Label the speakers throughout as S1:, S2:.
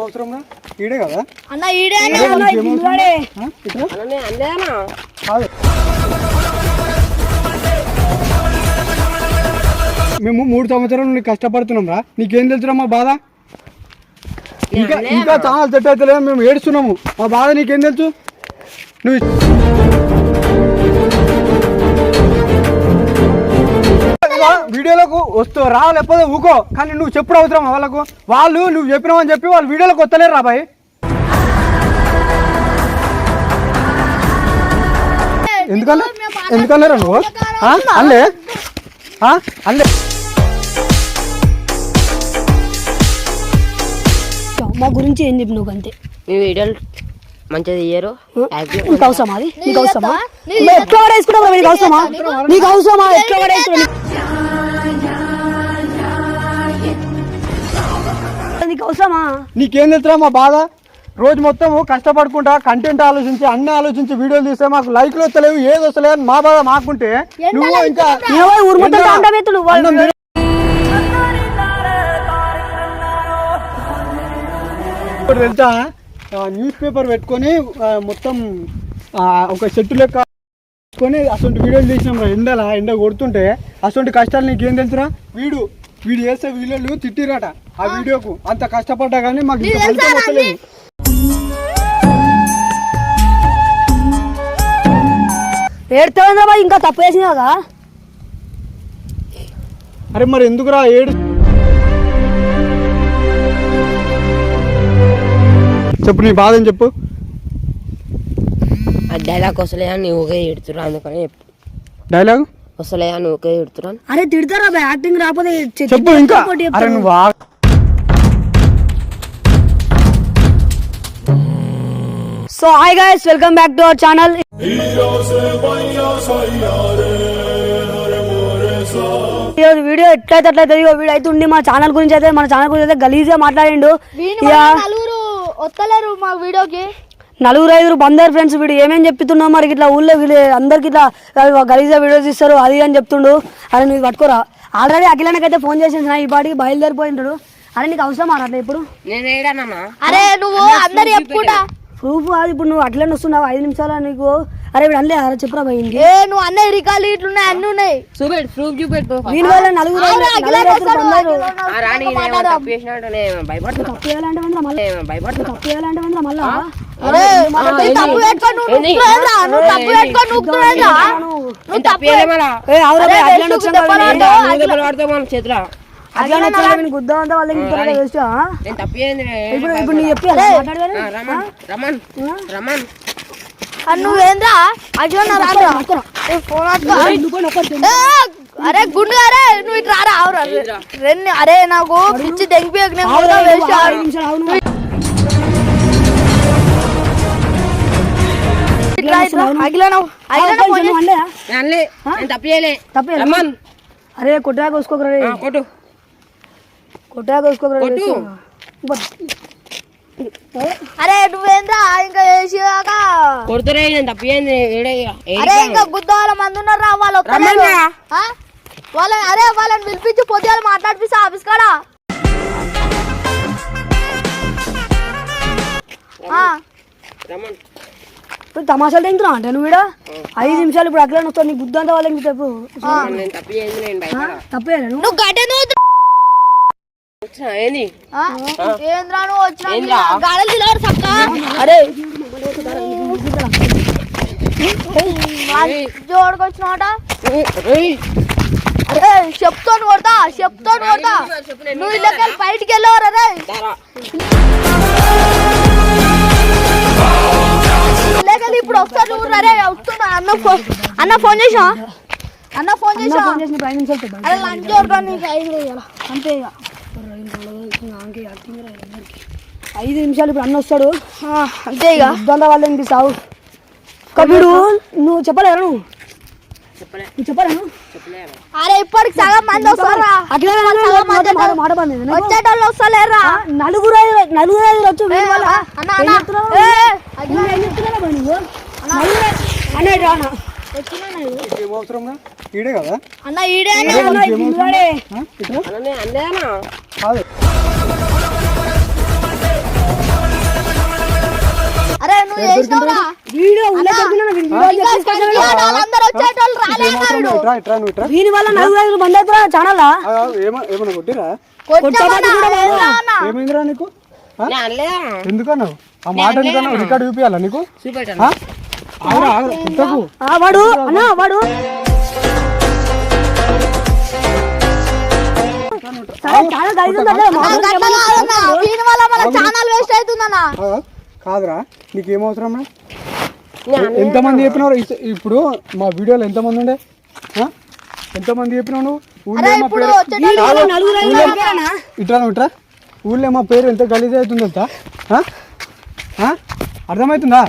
S1: అవసరం ఈడే కదా?
S2: అన్న ఈడే
S1: మేము మూడు సంవత్సరాలు నీకు కష్టపడుతున్నాం రా. నీకేం తెలుసురా మా బాధ? ఇంకా ఇంకా చాలా సెట్ మేము ఏడుస్తున్నాము. మా బాధ నీకేం తెలుసు? నువ్వు వీడియోలకు వస్తూ రా లేకపోతే ఊకో. కానీ నువ్వు చెప్పుడు అవసరం వాళ్ళకు. వాళ్ళు నువ్వు చెప్పినావని చెప్పి వాళ్ళు వీడియోలకు వస్తలేరు రా బాయ్. ఎందుకన్నా? ఎందుకన్నారా నువ్వు? అల్లే? అల్లే
S3: మా గురించి ఏం చెప్పినావు అంతే
S4: మీ వీడియోలు మంచిగా తీయరు. యాక్టివ్
S3: నీకు అవసరమా అది? నీకు అవసరమా? నువ్వు ఎట్లా పడేసుకుంటావు నీకు అవసరమా? నీకు అవసరమా? ఎట్లా పడేసుకున్నావు? నీకు అవసరమా
S1: నీకేం తెలుసురా మా బాధ? రోజు మొత్తం కష్టపడుకుంటా కంటెంట్ ఆలోచించి అన్ని ఆలోచించి వీడియోలు తీస్తే మాకు లైక్లు వస్తలేవు ఏది వస్తలేవు అని మా బాధ మాకుంటే నువ్వు ఇంకా తెలుసా? న్యూస్ పేపర్ పెట్టుకొని మొత్తం ఒక చెట్టు లెక్క పెట్టుకొని అసలు వీడియోలు తీసినాం ఎండలా ఎండ కొడుతుంటే అసలు కష్టాలు నీకేం తెలుసురా? వీడు వీడు చేస్తే వీడియోలు తిట్టిరట ఆ వీడియోకు అంత కష్టపడ్డా కానీ మాకు ఇంత ఫలితం వస్తలేదు.
S3: ఏడుతావు ఇంకా తప్పు చేసింది కదా?
S1: అరే మరి ఎందుకురా ఏడు చెప్పు నీ బాధ అని చెప్పు?
S4: ఆ డైలాగ్ వస్తలేదా? నువ్వు ఒకే ఎడుతురా అందుకని చెప్పు.
S1: డైలాగ్
S4: వస్తలేదా? నువ్వు ఒకే ఎడుతురా
S3: అరే తిడతారా యాక్టింగ్ రాకపోతే
S1: చెప్పు ఇంకా. అరే. నువ్వు ఆ-
S3: so hi guys welcome back to our channel ఈరోజు వీడియో ఎట్లయితే అట్లయితే ఇగో వీడియో అయితే ఉండి మా ఛానల్ గురించి అయితే మన ఛానల్ గురించి అయితే గలీజ్గా మాట్లాడిండు.
S2: వస్తలేరు మా వీడియోకి?
S3: నలుగురు ఐదుగురు బందర్ ఫ్రెండ్స్ వీడు ఏమేం చెప్తున్నావు మరి? ఇట్లా ఊళ్ళో వీళ్ళు అందరికి ఇట్లా గలీజ్గా వీడియోస్ ఇస్తారు అది అని చెప్తుండు. అరే నువ్వు పట్టుకోరా. ఆల్రెడీ అఖిలానికైతే ఫోన్ చేసేసిన ఈ పాటికి బయలుదేరిపోయింటాడు అరే నీకు అవసరం అట్లా ఇప్పుడు?
S2: అరే నువ్వు అందరు చెప్పుకుంటా.
S3: ప్రూఫ్ కాదు ఇప్పుడు నువ్వు అట్లనే వస్తున్నావు ఐదు నిమిషాలు నీకు అరే వీడు అనలే అరే చెప్పురా పోయింది
S2: ఏ నువ్వు అన్నయ్య రికార్డు ఇట్లున్నాయి అన్ని ఉన్నాయి.
S4: చూపెట్టు ప్రూఫ్ చూపెట్టు.
S3: వీని వల్ల నలుగురు.
S4: తప్పు
S3: చేయాలంటే వెంటనే మళ్ళీ? తప్పు చేయాలంటే మళ్ళా?
S2: అరే, వెళ్ళు,
S4: నేను
S3: ఇప్పుడు ఇప్పుడు నీ చెప్పి
S4: రమన్ రమన్ రమన్.
S2: నువ్వేంద్రా? నా రారా ఫోన్ గుండు అరే నువ్వు ఇటు రారా రెండు అరే నాకు పిచ్చి దెంగిపోయాక నేను
S3: అరే కొట్టాక వేసుకోకరా
S4: కొట్టు. కొట్టు.
S2: అరే నువ్వేంద్రా? ఇంకా వేసాక
S4: కొడుతురే నేను తప్పు చేయండి ఏడే ఇక. ఏడికి
S2: అరే. ఇంకా గుద్ద వాళ్ళ మంది ఉన్నారా. వాళ్ళు. ఆ? వాళ్ళని అరే వాళ్ళని పిలిపించి పొద్దుగాల మాట్లాడిపిస్తా ఆఫీస్ కాడ.
S3: ఇప్పుడు తమాషాలు తింటున్నావు అంటే నువ్వు కూడా ఐదు నిమిషాలు ఇప్పుడు అట్లా వస్తావు నీ బుద్ధి అంతా వాళ్ళకి చెప్పు
S4: రమన్, నేను తప్పు చేయండి నేను భయపడ
S3: తప్పే నువ్వు
S2: నువ్వు గడ్డ నువ్వు
S4: వచ్చిన ఏంది?
S2: ఆ? ఏంద్రా నువ్వు వచ్చినా?
S4: ఏంద్రా?
S2: గాడలు తిలవారు సక్క?
S3: అరే!
S2: జోడుకొచ్చినమాట
S4: ఏయ్, ఏయ్.
S2: అరే చెప్తాను కొడతా చెప్తాను కొడతా. నువ్వు ఇళ్ళకి బయటికి వెళ్ళేవారు అరే
S4: దారా.
S2: ఇళ్ళకి ఇప్పుడు వస్తా నువ్వు అరే వస్తున్నా అన్న ఫోన్ అన్న ఫోన్ చేసా అన్న ఫోన్
S3: అన్న
S2: చేసా అరే లంచ్ కొడతా నీకు.
S3: అంతే ఇక. ఐదు నిమిషాలు ఇప్పుడు అన్న వస్తాడు.
S2: అంతే ఇక.
S3: బుద్ధి వాళ్ళు వినిపిస్తావు కబీడు నువ్వు చెప్పలేరు నువ్వు?
S2: అరే ఇప్పటికి సగం మంది వస్తారా. వచ్చేటోళ్ళు వస్తలేరా?
S3: నలుగురు ఐదు వచ్చు రానా? దీని వల్ల నలుగురు బంద్ అవుతురా ఛానల్
S1: ఏమైనా కొట్టిరా? ఏమైందిరా నీకు? ఎందుకన్నావు? ఆ మాట ఎందుకన్నావు? రికార్డు చూపించాలా నీకు?
S3: వాడు అన్న వాడు.
S1: కాదురా నీకేం అవసరం ఎంతమంది చెప్పినావు ఇస్- ఇప్పుడు మా వీడియోలో ఎంతమంది ఉండే? ఎంతమంది చెప్పినావు నువ్వు? ఇట్రా ఇట్రా. ఊళ్ళో మా పేరు ఎంత గలీజ్ అవుతుంది? అర్థమవుతుందా?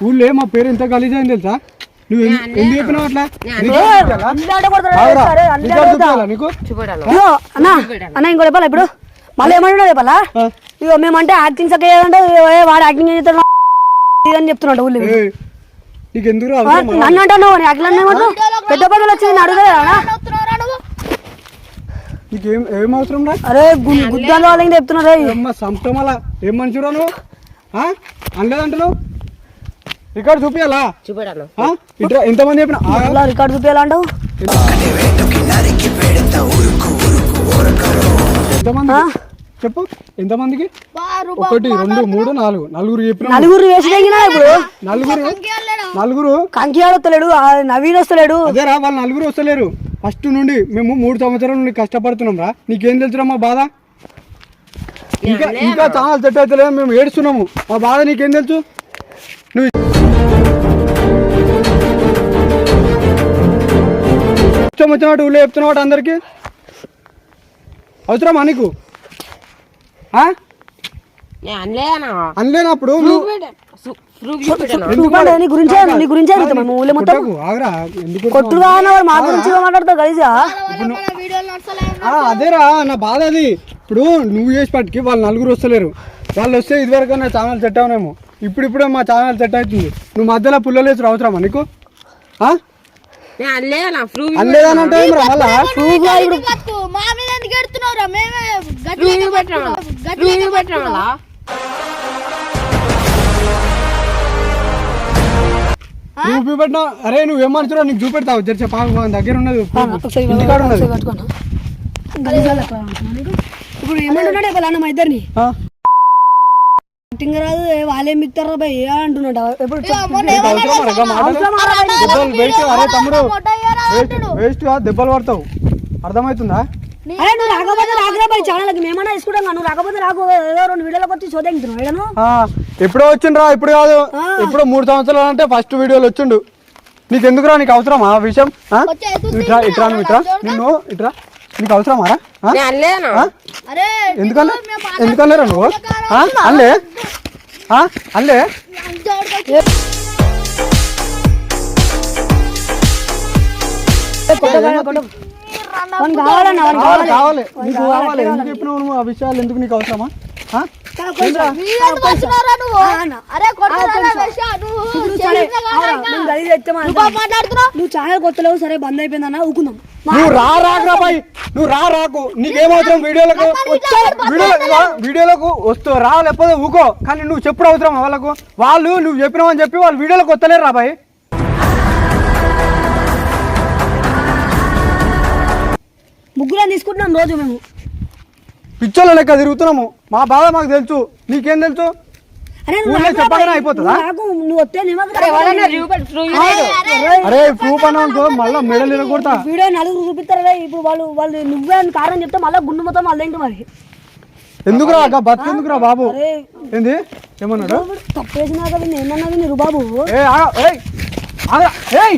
S1: ఊళ్ళో మా పేరు ఎంత గలీజ్ అయింది తెలుసా? నువ్వు ఎందు- ఎందుకు చెప్పినావు అట్లా?
S3: అన్ని అన్ని
S1: నీకు
S3: ఇంకో చెప్పాలా ఇప్పుడు? మళ్ళీ ఏమంటున్నా చెప్పాలా. ఇగో మేమంటే యాక్టింగ్ ఏదంటే ఏ వాడు యాక్టింగ్ చేస్తాడు అని చెప్తున్నాడు ఊళ్ళో
S1: నీకు ఎందుకు
S3: నన్ను అంటున్నావు ఏమంటావు పెద్ద పెద్దలు వచ్చి నేను అడుగుదా
S2: వస్తున్నావురా నువ్వు
S1: నీకు ఏం ఏం అవసరం రా?
S3: అరే గు- గుద్దాలు వాళ్ళకి చెప్తున్నారు రేయ్.
S1: అమ్మ సంపటమల ఏం మనిషిరా నువ్వు? ఆ? అనలేదంటున్నావు? రికార్డు చూపించాలా ఆ? ఇట్రా ఎంతమంది చెప్పిన?
S3: అట్లా రికార్డు చూపించాలంటావు
S1: ఎంతమంది చెప్పు. ఎంతమందికి? ఒకటి రెండు మూడు నాలుగు. నలుగురు చెప్పిన?
S3: నలుగురు వేసి తెగినా ఇప్పుడు?
S1: నలుగురు? నలుగురు?
S3: కంకి ఆడొస్తలేడు ఆ నవీన్ వస్తలేడు.
S1: అదేరా వాళ్ళు నలుగురు వస్తలేరు. ఫస్ట్ నుండి మేము మూడు సంవత్సరాల నుండి కష్టపడుతున్నాం రా. నీకేం తెలుసురా మా బాధ? ఇంకా ఇంకా చాలా సెట్ అవుతలేదు మేము ఏడుస్తున్నాము. మా బాధ నీకేం తెలుసు? నువ్వు ఇష్టం వచ్చినట్టు ఊళ్ళో చెప్తున్నావు అందరికి? అవసరమా నీకు? అనలేనప్పుడు అదేరా నా బాధ అది. ఇప్పుడు నువ్వు చేసి పట్టుకి వాళ్ళు నలుగురు వస్తలేరు. వాళ్ళు వస్తే ఇదివరకు నా ఛానల్ సెట్ అవనేమో ఇప్పుడు ఇప్పుడే మా ఛానల్ సెట్ అవుతుంది. నువ్వు మధ్యలో పుల్లలు వేసి అవసరమా నీకు?
S4: ప్రూఫ్
S1: ఏం
S2: ఎందుకు ఎడుతున్నావురా మేమే
S4: చూపెట్టాను
S1: నువ్వు అరే నువ్వు ఏమనుచురా నీకు చూపెడతావు. జర పాకు మా దగ్గర ఉన్నది ఇంటికాడ?
S3: ఇప్పుడు ఏమంటున్నాడు మా ఇద్దరిని? యాక్టింగ్ రాదు వాళ్ళేం మిక్తారా భయ్ ఏ అంటున్నాడు? ఎప్పుడు
S1: వేస్ట్ దెబ్బలు పడతావు. అర్థమవుతుందా?
S3: అరే నువ్వు రాకపోతే రాకురా భయ్ ఛానల్కి మేమన్నా తీసుకుంటాం నువ్వు రాకపోతే రాకు ఏదో రెండు వీడియోలకు వచ్చి చూద్దాం ఏడను
S1: ఎప్పుడో వచ్చిండ్రా ఇప్పుడు కాదు. ఎప్పుడో మూడు సంవత్సరాలు అంటే ఫస్ట్ వీడియోలు వచ్చిండు. నీకు ఎందుకురా నీకు అవసరమా ఆ విషయం? ఇట్రా ఇట్రా నువ్వు ఇట్రా. నిన్ను ఇట్రా. నీకు అవసరమా రా? ఆ?
S4: నేను అనలేదా
S1: ఆ?
S2: అరే
S1: ఎందుకన్నా ఎందుకన్నారా నువ్వు? అల్లే? అల్లే?
S3: వానికి కావాలన్నా వానికి
S1: కావాలి కావాలి. నీకు కావాలి ఎందుకు చెప్పినావు నువ్వు ఆ విషయాలు? ఎందుకు నీకు అవసరమా?
S2: అరే కొట్టురా వేషా, నువ్వు
S3: ఇప్పుడు సరే
S2: చేసిన కాదు
S3: అవునా,
S2: ఇంకా.
S3: మేము గలీజ్ చెప్తే మా
S2: నువ్వు బాగా మాట్లాడుతున్నావు.
S3: నువ్వు ఛానల్ కొత్తలేవు సరే బంద్ అయిపోయిందన్న ఊకుందాం
S1: నువ్వు రా రాకురా బాయ్. నువ్వు రా రాకు. నీకేమవసరం వీడియోలకు వచ్చే? వీడియోలకు వీడియోలకు వస్తూ రా లేకపోతే ఊకో. కానీ నువ్వు చెప్పుడు అవసరం వాళ్ళకు? వాళ్ళు నువ్వు చెప్పినావని చెప్పి వాళ్ళు వీడియోలకు వస్తలేరు రా బాయ్.
S3: ముగ్గురం తీసుకుంటున్నాం రోజు మేము.
S1: పిచ్చోళ్ళ లెక్క తిరుగుతున్నాము. మా బాధ మాకు తెలుసు. నీకేం తెలుసు? చెప్పగానే. అయిపోతుందా? అరే ప్రూఫ్ అనుకో మళ్ళీ మెడల్ ఇరగొడతా.
S3: వీడియో నలుగురు చూపిస్తారా ఇప్పుడు వాళ్ళు వాళ్ళు నువ్వే అని కారణం చెప్తే మళ్ళీ గుండు మొత్తం మళ్ళీ ఏంటి మరి?
S1: ఎందుకురా అక్క బతుకెందుకురా బాబు? ఏంది? ఏమన్నాడు?
S3: తప్పు చేసినాక విని ఏమన్నా విని రుబాబు
S1: ఏ ఏయ్ ఏయ్!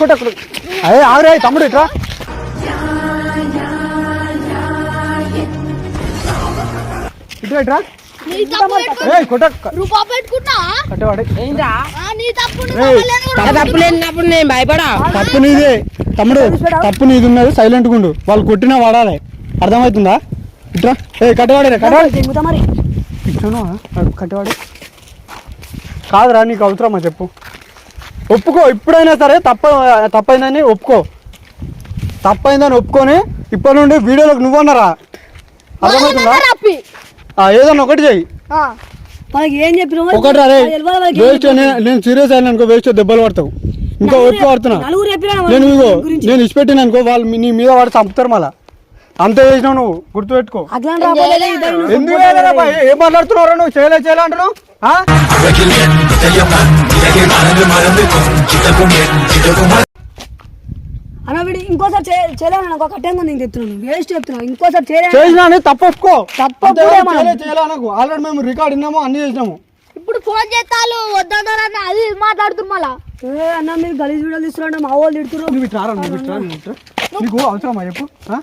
S1: కొట్ట కొట్ట. అయ్యే ఆగరా ఏయ్, తమ్ముడు ఇట్రా.
S2: తప్పు
S4: లేనప్పుడు నేను భయపడా?
S1: తప్పు నీదే. తమ్ముడు తప్పు నీది ఉన్నది. సైలెంట్ గుండు వాళ్ళు కొట్టినా వాడాలి. అర్థమవుతుందా? ఇట్రా. ఏ కట్టవాడే కట్టవాడి. ఇచ్చాను కాదురా నీకు అవసరమా చెప్పు. ఒప్పుకో ఇప్పుడైనా సరే తప్ప తప్పైందని ఒప్పుకో. తప్పైందని ఒప్పుకొని ఇప్పటి నుండి వీడియోలోకి నువ్వన్నారా? అర్థమవుతుందా? ఏదన్నా ఒకటి చెయ్యి
S3: ఏం
S1: ఒకటి రే
S3: ఏం
S1: వేస్ట్ నేను సీరియస్ అయినా అనుకో వేస్ట్ దెబ్బలు పడతావు ఇంకా ఓపిక పడుతున్నా
S3: నలుగురు చెప్పినా
S1: నేను ఇగో
S3: గురించి
S1: నేను ఇచ్చిపెట్టిన అనుకో వాళ్ళు నీ మీద వాడు చంపుతారు మళ్ళా అంతే చేసినావు నువ్వు గుర్తుపెట్టుకో
S3: అట్లా రాబోయే ఇద్దరు
S1: ఎందుకు చేయలేరా బాయ్? ఏం మాట్లాడుతున్నావు నువ్వు చేయలే చేయలే అంటున్నావు ఆ?
S3: అన్న వీడు ఇంకోసారి చేయలేను నాకు కట్టంగా నేను చెప్తున్నాను. వేస్ట్ చెప్తున్నాను ఇంకోసారి చేయలేను
S1: చేసినా అని తప్పు ఒప్పుకో
S3: తప్పు
S1: అంతే
S3: ఒప్పుడే
S1: కానీ
S3: మనం.
S1: చేయలే చేయలే అనకు. ఆల్రెడీ మేము రికార్డ్ విన్నాము అన్ని చేసినాము.
S2: ఇప్పుడు ఫోన్ చేస్తాను వద్దన్నారన్న అది ఇది మాట్లాడుతున్నారు మళ్ళా.
S3: ఏ అన్న మీరు గలీజ్ వీడియోలు తీస్తున్నారంటే మా వాళ్ళు తిడుతున్నారు
S1: నువ్వు ఇట్లా. నీకు అవసరమా చెప్పు ఆ?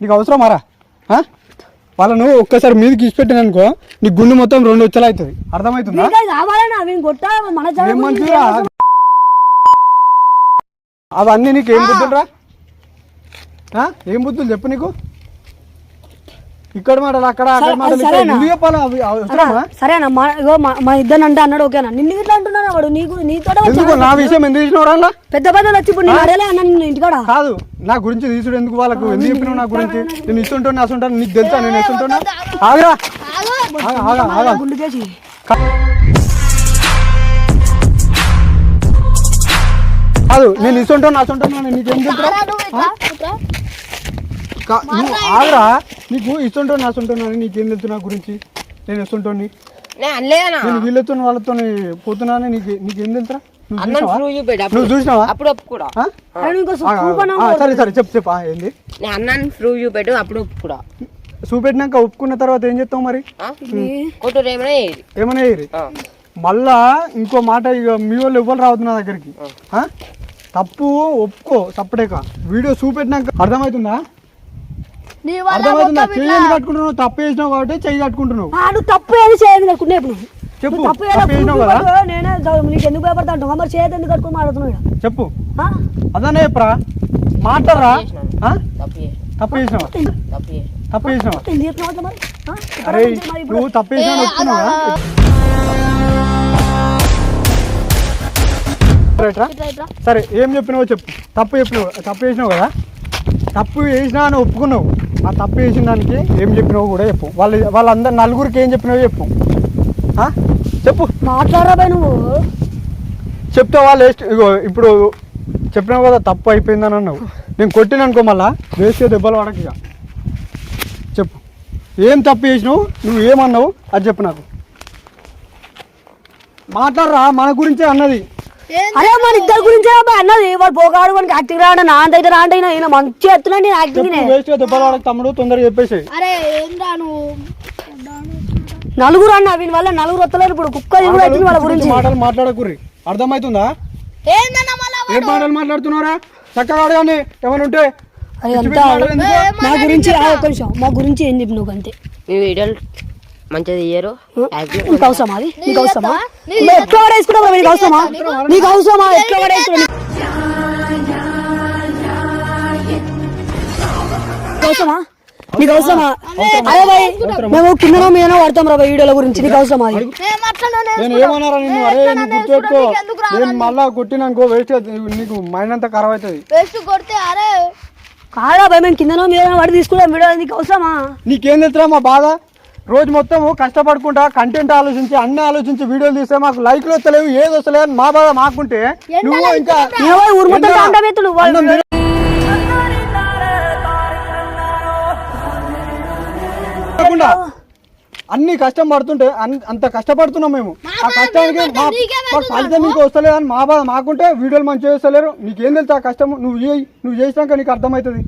S1: నీకు అవసరమారా? వాళ్ళను ఒక్కసారి మీదకి ఇచ్చిపెట్టాను అనుకో నీ గుండె మొత్తం రెండు వచ్చేలా అవుతుంది. అర్థమవుతుందా?
S3: కావాలన్నా వీని కొట్టా మన
S1: ఏం
S3: జనం గురించి
S1: మంచిగా అవన్నీ నీకు ఏం బుద్ధులు రా ఆ? ఏం బుద్ధులు చెప్పు నీకు? ఇక్కడ మాటలు అక్కడ అక్కడ
S3: సరే,
S1: మాటలు ఇక్కడ
S3: సరేనా?
S1: ఎందుకు చెప్పాలా? అవి అవసరమా
S3: సరేనా? మా ఇగో మా- ఇద్దరు అంటే అన్నాడు ఓకేనా? నిన్ను ఇట్లా అంటున్నాడు వాడు? నీకు నీతో
S1: ఎందుకు? నా విషయం ఎందుకు తీసినవరా
S3: పెద్ద పెద్దలు వచ్చి ఇప్పుడు నేను అడలే అన్న నిన్ను ఇంటికాడ?
S1: కాదు నా గురించి తీసుడు ఎందుకు? వాళ్ళకు ఎందుకు చెప్పినావు నా గురించి? నేను ఇస్తుంటాను అసంటాను నీకు తెలుసా? నేను ఇస్తుంటున్నా ఆగరా. ఆగా ఆగా ఆగా
S3: గుండు చేసి.
S1: కాదు నేను ఇస్తుంటాను అసంటాను నీకేం
S2: నువ్వు
S1: ఆగరా? నీకు ఇస్తుంటాను అసంటాను నీకేం తెలుసు నా గురించి? నేను ఇస్తుంటాను
S4: నేను
S1: వీళ్ళతో వాళ్ళతో పోతున్నానని నీకు నీకేం తెలుసురా? నువ్వు
S4: అన్నం
S1: చూసినావా?
S4: అప్పుడు. ఒప్పుకుడా?
S1: సరే సరే చెప్పు చెప్పు. ఆ, ఏంది?
S4: నేను అన్నాన్ని ప్రూవ్ చూపెట్టు అప్పుడు ఒప్పుకుడా?
S1: చూపెట్టినాక ఒప్పుకున్న తర్వాత ఏం చేస్తావు మరి?
S4: కొట్టు ఏమైనా
S1: చేయరు మళ్ళా ఇంకో మాట ఇక మీ వాళ్ళు ఎవ్వరు రావద్దు నా దగ్గరికి. ఆ? తప్పు ఒప్పుకో తప్పుడేక వీడియో చూపెట్టినాక అర్థమవుతుందా? అర్థమవుతుందా? చెయ్యి కట్టుకుంటున్నావు? తప్పు చేసినావు కాబట్టి చెయ్యి కట్టుకుంటున్నావు.
S3: తప్పు ఏది చేయదు అనుకున్నా ఇప్పుడు
S1: చెప్పు.
S3: తప్పు
S1: చేసినావు కదా?
S3: నేనే నీకు ఎందుకు భయపడతా అంటావు మరి చేయదు ఎందుకు కట్టుకుని మాట్లాడుతున్నావు?
S1: చెప్పు.
S3: ఆ?
S1: అదనే చెప్పరా? మాట్లాడరా? ఆ?
S4: తప్పు చేసిన
S1: తప్పు చేసినావా?
S4: తప్పు చేసిన
S1: తప్పు చేసినావా. నువ్వు తప్పు చేసినావు? సరే ఏం చెప్పినావో చెప్పు. తప్పు చెప్పినావు తప్పు చేసినావు కదా? తప్పు చేసినా అని ఒప్పుకున్నావు. ఆ తప్పు చేసిన దానికి ఏం చెప్పినావు కూడా చెప్పు. వాళ్ళ వాళ్ళందరు నలుగురికి ఏం చెప్పినావో చెప్పు? చెప్పు.
S3: మాట్లాడరా నువ్వు?
S1: చెప్తే వాళ్ళు వేస్ట్ ఇగో ఇప్పుడు చెప్పినావు కదా తప్పు అయిపోయిందని అన్నావు. నేను కొట్టిన అనుకో మళ్ళా వేస్ట్ దెబ్బలు పడక ఇక. చెప్పు. ఏం తప్పు చేసినావు? నువ్వు ఏమన్నావు? అది చెప్పు నాకు. మాట్లాడరా మన గురించే అన్నది?
S3: అరే మన ఇద్దరు గురించే అన్నది. వాడు పోగాడు వానికి యాక్టింగ్ రాడు? నా అంత అయితే రాంట ఈయన? మంచిగా ఎత్తున్నాడు నేను యాక్టింగ్
S1: తమ్ముడు తొందరగా చెప్పేసి
S2: అరే ఏంద్రా నువ్వు?
S3: నలుగురు అన్న వీని వల్ల నలుగురు వస్తలేరు ఇప్పుడు. కుక్క కూడా వచ్చింది వాళ్ళ గురించి.
S1: మాటలు మాట్లాడకుర్రి. అర్థమవుతుందా?
S2: ఏందన్నా మళ్ళా
S1: ఏం మాటలు మాట్లాడుతున్నారా చక్కగా అడగండి ఏమైనా ఉంటే
S3: అది
S1: పిచ్చి
S3: అంతా
S1: పిచ్చి మాటలు ఎందుకు?
S3: మా గురించి ఆ ఒక్క నిమిషం మా గురించి ఏం చెప్పి నువ్వు అంతే.
S4: వీడియోలు తీయరు. యాక్టివ్
S3: నీకు అవసరమా అది? నీకు అవసరమా? ఎట్లా పడేసుకుంటావు నీకు అవసరమా? నీకు అవసరమా? ఎట్లా పడేసుకున్నావు అవసరమా? నీకు అవసరమా? అదే భయ్ మేము కింద మీద పడతాం రా వీడియోల గురించి. నీకు అవసరమా
S2: నేను
S1: ఏమన్నారా నిన్ను? అరే నీకు గుర్తుపెట్టుకో. నేను మళ్ళా కొట్టినానుకో వేస్ట్ నీకు మైండ్ అంతా ఖరాబ్ అవుతుంది.
S2: వేస్ట్ కొడితే అరే.
S3: కాదా భయ్ మేము కింద మీద పడి తీసుకుంటాం. వీడియో నీకు అవసరమా?
S1: నీకేం తెలుసురా మా బాధ? రోజు మొత్తం కష్టపడుకుంటా కంటెంట్ ఆలోచించి అన్ని ఆలోచించి వీడియోలు తీస్తే మాకు లైక్లు వస్తలేవు ఏది వస్తలేదు అని మా బాధ మాకుంటే నువ్వు ఇంకా అన్నం కష్టం పడుతుంటే అన్- అంత కష్టపడుతున్నాం మేము. ఆ కష్టానికి మాకు ఫలితం మీకు వస్తలేదని మా బాధ మాకుంటే వీడియోలు మంచిగా చేస్తలేరు. నీకేం తెలుసు ఆ కష్టం నువ్వు నువ్వు చేసినాక నీకు అర్థమవుతుంది.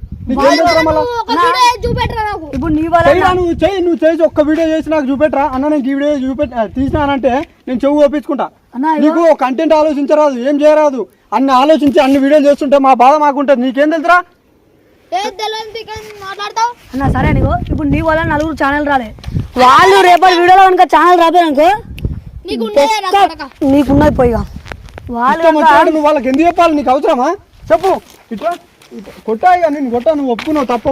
S3: ఇప్పుడు నీ వల్ల
S1: నువ్వు చెయ్యి నువ్వు చేసి ఒక్క వీడియో చేసి నాకు చూపెట్టరా? అన్న నేను ఈ వీడియో చూపెట్ తీసినానంటే నేను చెవు ఒప్పించుకుంటా.
S3: అన్న,
S1: నీకు కంటెంట్ ఆలోచించరాదు ఏం చేయరాదు. అన్ని ఆలోచించి అన్ని వీడియోలు చేస్తుంటే మా బాధ మాకుంటుంది. నీకేం తెలుసురా?
S3: అన్న సరే నీకు. ఇప్పుడు నీ వల్ల నలుగురు ఛానల్ రాలే. వాళ్ళు రేపటి వీడియోలో కనుక ఛానల్ రాపోయానుకో
S2: నీకు ఉండేదే నా కొడక.
S3: నీకున్నది పోయిగా. వాళ్ళు
S1: వాళ్ళకి ఎందుకు చెప్పాలి? నీకు అవసరమా? చెప్పు. ఇట్లా? ఇట్లా కొట్టా ఇక నేను కొట్టా నువ్వు ఒప్పుకున్నావు. తప్పు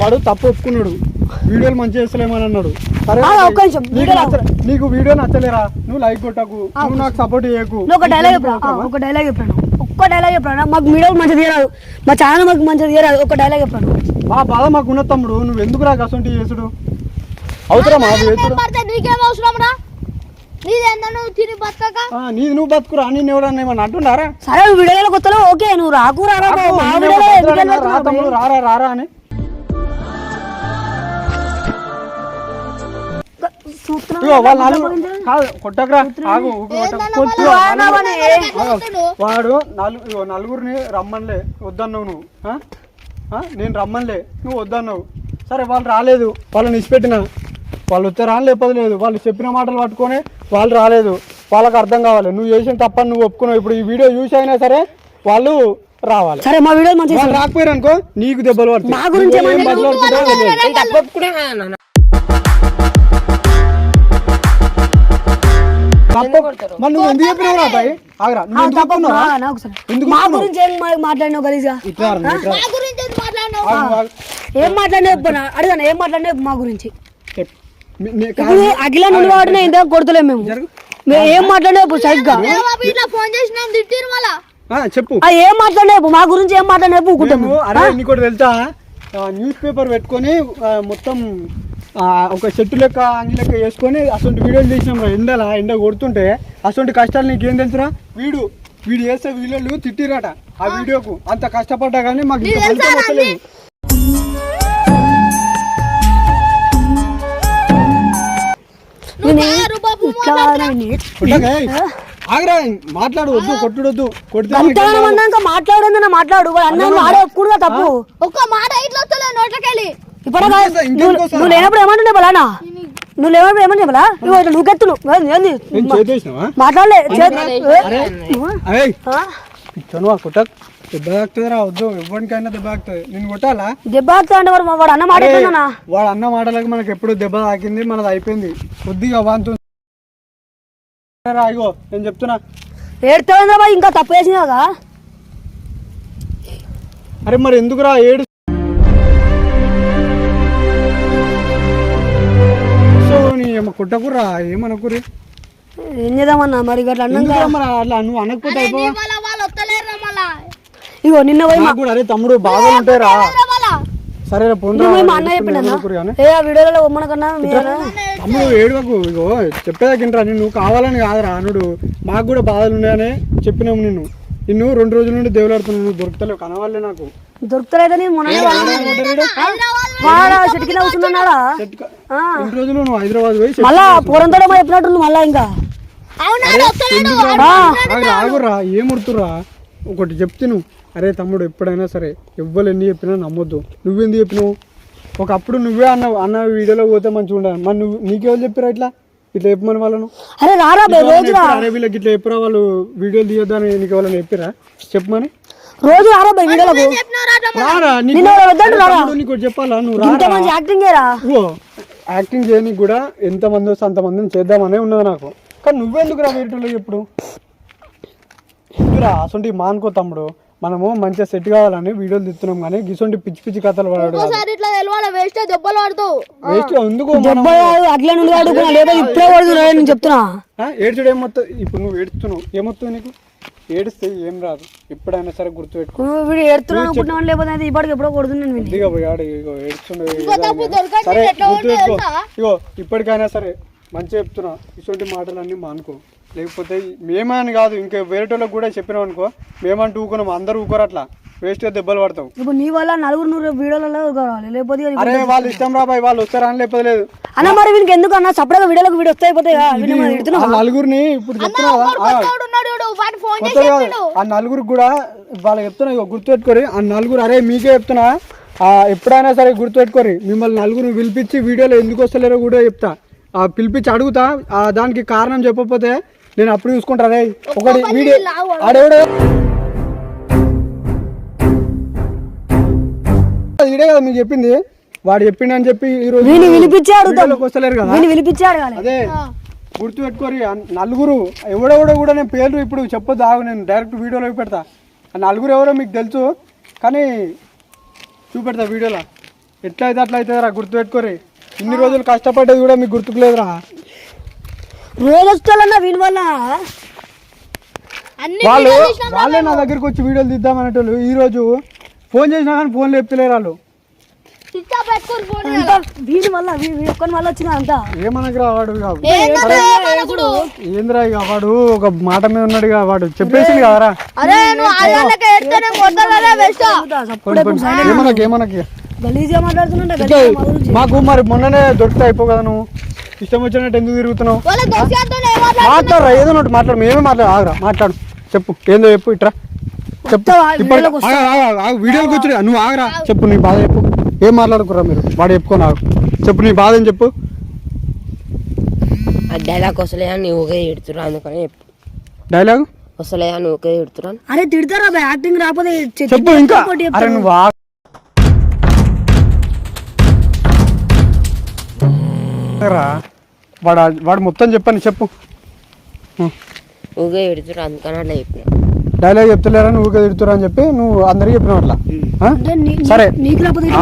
S1: వాడు తప్పు ఒప్పుకున్నాడు. వీడియోలు మంచి చేస్తలేమని అన్నాడు. నీకు
S3: వీడియోలో-
S1: వీడియో నచ్చలేరా? నువ్వు లైక్ కొట్టకు. నువ్వు నాకు సపోర్ట్ చేయకు.
S3: నువ్వు ఒక డైలాగ్ ఒక డైలాగ్ చెప్పాను ఒక్క డైలాగ్ చెప్పాను మాకు వీడియో మంచిగా తీయరాదు. మా ఛానల్ మాకు మంచిగా తీయరాదు. ఒక డైలాగ్ చెప్పాను
S1: మా బాధ మాకు ఉన్న తమ్ముడు. నువ్వు ఎందుకు రా అసంటి చేసుడు అవసరమా?
S2: అవసరం
S1: నీది నువ్వు బతుకురా నేను ఎవరన్నా ఏమన్నా అంటున్నారా?
S3: సరే వీడియోలో కొత్తలో ఓకే నువ్వు రాకు రారా
S1: రారా రారా అని. కొట్టకరా ఆగు. వాడు నలుగు నలుగురిని రమ్మనిలే వద్దన్నావు నువ్వు. ఆ? ఆ? నేను రమ్మనిలే నువ్వు వద్దన్నావు. సరే వాళ్ళు రాలేదు వాళ్ళని ఇచ్చిపెట్టిన. వాళ్ళు వస్తే రాని లేకపోతే లేదు. వాళ్ళు చెప్పిన మాటలు పట్టుకొని వాళ్ళు రాలేదు. వాళ్ళకి అర్థం కావాలి. నువ్వు చేసిన తప్పని నువ్వు ఒప్పుకున్నావు. ఇప్పుడు ఈ వీడియో చూసి అయినా సరే వాళ్ళు రావాలి.
S3: సరే మా వీడియో మంచిగా
S1: వాళ్ళు రాకపోయారు అనుకో నీకు దెబ్బలు పడతాయి.
S3: నా గురించి
S1: ఏం
S3: మాట్లాడినా అడిగాను ఏం మాట్లాడినా మా గురించి? ఇప్పుడు అఖిల నుండి వాడిన ఇంత కొడతలేము మేము. ఏం మాట్లాడినా చెప్పు సరిగ్గా.
S2: ఫోన్ చేసినాం తిట్టిరు మళ్ళా?
S1: ఆ, చెప్పు.
S3: ఆ ఏం మాట్లాడినా చెప్పు మా గురించి ఏం ఊరుకుంటాం
S1: మేము అరే నీకోటి తెలుసా? న్యూస్ పేపర్ పెట్టుకొని మొత్తం ఒక చెట్టు లెక్క అంగి లెక్క వేసుకొని అసలు వీడియోలు తీసినాం రా ఎండలా ఎండ కొడుతుంటే అసలు కష్టాలు నీకేం తెలుసురా? వీడు వీడు చేస్తే వీడియోలు తిట్టిరట ఆ వీడియోకు. అంత కష్టపడ్డా కానీ మాకు ఆగరా మాట్లాడు వద్దు కొట్టుడు వద్దు కొడితే
S3: మాట్లాడు వాడు అన్నాను ఆడే ఒప్పుకుడుగా తప్పు.
S2: ఒక్క మాట ఇట్లా వస్తలే నోట్లకెళ్ళి.
S3: ఇప్పుడు? నువ్వు లేనప్పుడు ఏమంటుండే బలానా నువ్వు లేనప్పుడు ఏమని చెప్పలా ఇట్లా నువ్వు ఏంది-
S1: నేను చేసేసినావా?
S3: మాట్లాడలే
S1: కొట్టక్ దెబ్బ తాకుతుంది రా వద్దు. ఎవరికైనా దెబ్బ తాకుతుంది నేను కొట్టాలా?
S3: దెబ్బ తాకుతా అంటే వాడు వాడు అన్న మాట
S1: అరే, వాడు అన్న మాటలకు మనకి ఎప్పుడు దెబ్బ తాకింది మనది అయిపోయింది. కొద్దిగా వాంతు రా, ఇగో నేను చెప్తున్నా.
S3: ఏడుతావేంద్రా బాయ్ ఇంకా తప్పు చేసింది కదా.
S1: అరే మరి ఎందుకురా ఏడు సో నీ ఏమో కొట్టకురా ఏమనుకురి
S3: ఏం చేద్దామన్నా? మరి గట్లా అన్నాక
S1: ఎందుకురా మరి అట్లా నువ్వు అనకపోతే అయిపోవా?
S2: మళ్ళా వాళ్ళు వస్తలేరు మళ్ళా.
S3: ఇగో నిన్న పోయి మా
S1: నాకు కూడా అరే తమ్ముడు బాధలు ఉంటాయి రా
S2: మళ్ళా?
S1: సరే రా పొందా
S3: నిన్న పోయి మా అన్న ఏ ఆ వీడియోలో ఉమ్మనకన్నా మీరు
S1: తమ్ముడు ఏడవకు ఇగో చెప్పేదాకింట్రా నువ్వు కావాలని కాదురా అనుడు మాకు కూడా బాధలు ఉన్నాయని చెప్పినాము నిన్ను. నిన్ను రెండు రోజుల నుండి దేవులాడుతున్నావు నువ్వు దొరుకుతలేవు కనవాలే నాకు.
S3: దొరుకుతారైతే నేను వాడా కూర్చున్నాడా
S1: చెట్టుక- రెండు రోజులు నువ్వు హైదరాబాద్ పోయి చెట్టు-
S3: మళ్ళా పూరంతో చెప్పినట్టు మళ్ళా ఇంకా?
S2: అవునా
S1: ఆగురా, ఆగురా ఏముడుతురా ఒకటి చెప్తే నువ్వు. అరే తమ్ముడు ఎప్పుడైనా సరే ఎవ్వరు ఎన్ని చెప్పినా నమ్మొద్దు. నువ్వెందుకు చెప్పినావు? ఒకప్పుడు నువ్వే అన్నావు అన్న వీడియోలో పోతే మంచిగా ఉండాలి మరి నువ్వు నీకెవరు చెప్పిరా ఇట్లా? ఇట్లా చెప్పమని వాళ్ళను?
S3: అరే రారా రోజు రా
S1: అరే వీళ్ళకి ఇట్లా చెప్పిరా వాళ్ళు? వీడియోలు తీయొద్దని నీకు ఎవరైనా చెప్పిరా చెప్పమని?
S3: రోజు రారా బే వీడియోలకు.
S1: రారా నీకు చెప్పాలా? నువ్వు రారా?
S3: యాక్టింగ్
S1: యాక్టింగ్ చేయడానికి కూడా ఎంతమంది వస్తే అంతమందిని చేద్దామనే ఉన్నది నాకు. కానీ నువ్వెందుకు రా వీటిలో ఎప్పుడు ఎందుకురా? అసలు మానుకో తమ్ముడు. మనము మంచిగా సెట్ కావాలని వీడియోలు తీస్తున్నాం కానీ గిసొంటి పిచ్చి పిచ్చి కథలు పడాడు
S2: ఒకసారి ఇట్లా తెలవాలి వేస్ట్ దెబ్బలు పడతావు
S1: వేస్ట్ ఎందుకు మనం
S3: దెబ్బ అట్లా నుండి అడుగుతున్నా లేదా ఇప్పుడే పడుతున్నా నేను చెప్తున్నా.
S1: ఆ, ఏడ్చుడు ఏమొస్తుంది ఇప్పుడు నువ్వు ఏడుస్తున్నావు ఏమొస్తుంది నీకు? ఏడిస్తే ఏం రాదు ఎప్పుడైనా సరే గుర్తుపెట్టుకో.
S3: నువ్వు వీడు ఏడుతున్నా అనుకుంటున్నావు లేకపోతే అయితే ఇప్పటికి ఎప్పుడో కొడుతున్నాను
S1: పోయాడు ఇగో ఏడుస్తుండే సరే గుర్తుపెట్టుకో. ఇప్పటికైనా సరే మంచిగా చెప్తున్నా ఇటువంటి మాటలన్నీ మానుకో. లేకపోతే మేమని కాదు ఇంకా వేరేటోళ్ళకి కూడా చెప్పినాం అనుకో మేమంటూ ఊకున్నాం అందరూ ఊకోరు అట్లా. వేస్ట్గా దెబ్బలు పడతావు
S3: ఇప్పుడు నీ వల్ల నలుగురు నూరు వీడియోలలో కావాలి లేకపోతే
S1: అరే వాళ్ళు ఇష్టం రా బాయ్ వాళ్ళు వస్తారా అని లేకపోతే లేదు.
S3: అన్న మరి వీనికి ఎందుకు అన్న సపరేట్గా వీడియోలకు వీడియో వస్తాయి
S1: నలుగురిని ఇప్పుడు చెప్తున్నా ఆ, నలుగురికి కూడా వాళ్ళకి చెప్తున్నా ఇగో గుర్తుపెట్టుకోరి ఆ నలుగురు అరే మీకే చెప్తున్నా ఆ ఎప్పుడైనా సరే గుర్తుపెట్టుకోరి మిమ్మల్ని నలుగురు పిలిపించి వీడియోలో ఎందుకు వస్తలేరో కూడా చెప్తా. ఆ పిలిపించి అడుగుతా ఆ దానికి కారణం చెప్పకపోతే నేను అప్పుడు చూసుకుంటా రే ఒకటి వీడియో ఆడేవాడు? ఇదే కదా మీకు చెప్పింది. వాడు చెప్పిండని చెప్పి ఈ రోజు
S3: అడుగుతాం
S1: వీడియోలోకి వస్తలేరు కదా.
S3: అడగాలి
S1: అదే గుర్తు పెట్టుకోరి నలుగురు ఎవడెవడో కూడా నేను పేర్లు ఇప్పుడు చెప్పొద్దు ఆగు నేను డైరెక్ట్ వీడియోలో పెడతా. నలుగురు ఎవరో మీకు తెలుసు కానీ చూపెడతా వీడియోలో. ఎట్లా అయితే అట్లా అవుతుంది రా గుర్తు పెట్టుకోరి ఇన్ని రోజులు కష్టపడ్డది కూడా మీకు గుర్తుకు లేదురా
S3: రోజు వస్తాలన్న వీని వల్ల
S2: అన్ని
S1: వాళ్ళు వాళ్ళే నా దగ్గరికి వచ్చి వీడియోలు తీద్దామనేటోళ్ళు ఈ రోజు ఫోన్ చేసినా కానీ ఫోన్ లేపుతలేరు వాళ్ళు
S3: వీడి వల్ల ఒక్కని వల్ల వచ్చిన అంతా?
S1: ఏమనకు రా వాడు ఇక. ఏందిరా వాడు? ఒక మాట మీద ఉన్నాడు వాడు. చెప్పేసింది కదరా. ఏమనకు ఏమనకు? మాకు మరి మొన్ననే దొరికితే అయిపో కదా నువ్వు. ఇష్టం వచ్చినట్టు ఎందుకు తిరుగుతున్నావు? మాట్లాడరా ఏదో ఒకటి మాట్లాడు మేమే మాట్లాడు ఆగరా మాట్లాడు. చెప్పు ఏందో చెప్పు ఇట్రా. చెప్పు
S3: చెప్తావా?
S1: వీడియోకి వచ్చి నువ్వు ఆగరా. చెప్పు నీ బాధ చెప్పు. ఏం మాట్లాడుకురా మీరు? వాడు చెప్పుకొని ఆగు. చెప్పు నీ బాధ ఏం చెప్పు?
S4: డైలాగ్ వస్తలేదా నువ్వు ఒకే ఎడుతురా అందుకని చెప్పు.
S1: డైలాగ్
S4: వస్తలేదా నువ్వు ఒకే ఎడుతురా
S3: అరే తిడతారా బే? యాక్టింగ్ రాకపోతే
S1: చెప్పు ఇంకా. అరే. నువ్వు వాడు వాడు మొత్తం చెప్పని చెప్పు.
S4: ఒకే ఎడుతురా అందుకని అట్లా చెప్పిన.
S1: డైలాగ్ చెప్తలేరా? నువ్వు తిడుతురా అని చెప్పి నువ్వు అందరికి చెప్పినావు అట్లా. సరే.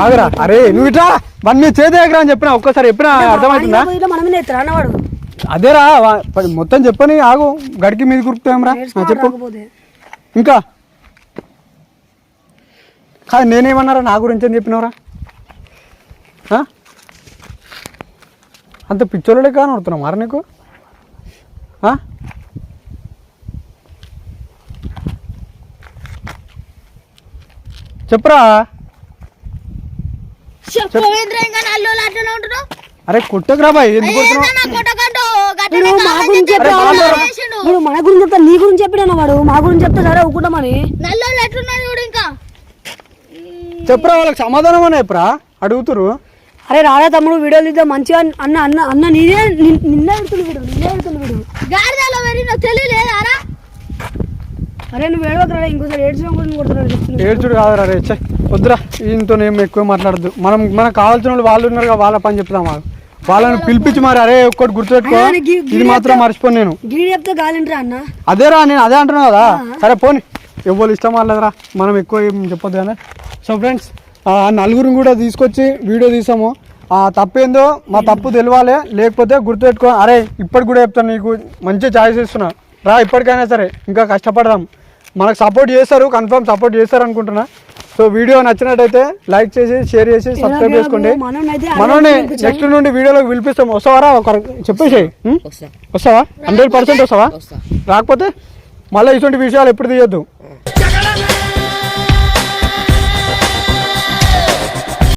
S1: ఆగరా. అరే నువ్వు ఇట్లా? వన్ మీ చేతి ఎగరా అని చెప్పిన ఒక్కసారి చెప్పినా అర్థమవుతుందా? అదేరా మొత్తం చెప్పని ఆగు. గడికి మీద కురుకుతాం రా
S3: నేర్చుకోవాలి
S1: చెప్పు.
S3: రాకపోతే.
S1: ఇంకా? కాదు నేనేమన్నారా నా గురించి అని చెప్పినవరా? ఆ? అంత పిచ్చోళ్ళే కానీ కొడుతున్నావు మరి నీకు? ఆ? చెప్పురా. అరే కొట్టకురా బాయ్ ఎందుకు.
S3: వీడు. మన గురించి చెప్తా నీ గురించి చెప్పినా వాడు? మా గురించి చెప్తే సరే ఒప్పుకుంటామని
S1: చెప్పురా వాళ్ళకి సమాధానం అనే చెప్పురా? అడుగుతురు
S3: అరే రారా తమ్ముడు వీడియోలు తీద్దాం. మంచిగా అన్న అన్న అన్న నీదే నిన్- నిన్నే ఎడుతుంది వీడు నిన్నే ఎడుతుంది వీడు
S2: గాడిదలో వెరీ నాకు తెలియలేదారా
S3: అరే నువ్వు ఏడవకరా ఇంకోసారి చెప్తున్నా.
S1: ఏడ్చుడు కాదురా రే చ్చే వద్దురా. ఈయనతో ఏం ఎక్కువ మాట్లాడద్దు. మనం మనకు కావాల్సిన వాళ్ళు వాళ్ళు ఉన్నారు కదా, వాళ్ళ పని చెప్తాం మాకు. వాళ్ళని పిలిపించి మరి అరే ఒక్కటి గుర్తుపెట్టుకో. ఇది మాత్రం మర్చిపోను నేను.
S3: అన్న?
S1: అదేరా నేను అదే అంటున్నా కదా. సరే పోని. ఎవరు ఇష్టం వాళ్ళదిరా. మనం ఎక్కువ ఏం చెప్పొద్దు కానీ. సో ఫ్రెండ్స్ నలుగురిని కూడా తీసుకొచ్చి వీడియో తీసాము. ఆ తప్పేందో మా తప్పు తెలవాలి లేకపోతే గుర్తుపెట్టుకో. అరే ఇప్పటికి కూడా చెప్తాను నీకు మంచి ఛాయిస్ ఇస్తున్నా రా ఇప్పటికైనా సరే ఇంకా కష్టపడదాం. మనకు సపోర్ట్ చేస్తారు కన్ఫర్మ్ సపోర్ట్ చేస్తారు అనుకుంటున్నా. సో వీడియో నచ్చినట్టయితే లైక్ చేసి షేర్ చేసి సబ్స్క్రైబ్ చేసుకోండి. మనోని నెక్స్ట్ నుండి వీడియోలోకి పిలిపిస్తాం వస్తావారా ఒక చెప్పేసి.
S4: వస్తా.
S1: వస్తావా? హండ్రెడ్ పర్సెంట్ వస్తావా?
S4: వస్తా.
S1: రాకపోతే మళ్ళీ ఇటువంటి విషయాలు ఎప్పుడు తీయొద్దు.